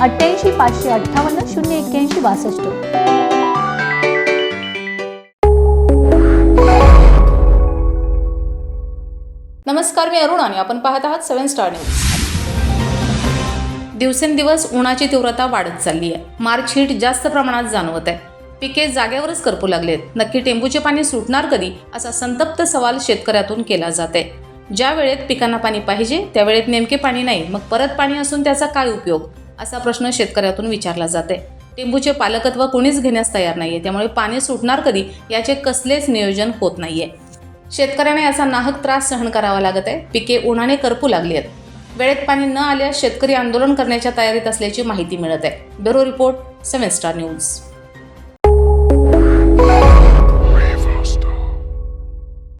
अठ्ठ्याऐंशी पाचशे अठ्ठावन्न शून्य एक्क्याऐंशी बासष्ट. नमस्कार मी अरुण आणि आपण पाहत आहात सेवन स्टार न्यूज. दिवसेंदिवस उन्हाची तीव्रता वाढत चालली आहे. मार्च हीट जास्त प्रमाणात जाणवत आहे. पिके जागेवरच करपू लागलेत. नक्की टेंबूचे पाणी सुटणार कधी असा संतप्त सवाल शेतकऱ्यातून केला जाते ज्या वेळेत पिकांना पाणी पाहिजे त्या वेळेत नेमके पाणी नाही मग परत पाणी असून त्याचा काय उपयोग? असा प्रश्न शेतकऱ्यातून विचारला जाते. टेंबूचे पालकत्व कोणीच घेण्यास तयार नाही आहे त्यामुळे पाणी सुटणार कधी याचे कसलेच नियोजन होत नाही आहे शेतकऱ्यांना याचा नाहक त्रास सहन करावा लागत आहे. पिके उन्हाने करपू लागली आहेत. वेळेत पाणी न आल्यास शेतकरी आंदोलन करण्याच्या तयारीत असल्याची माहिती मिळत आहे. Bureau report seven star news.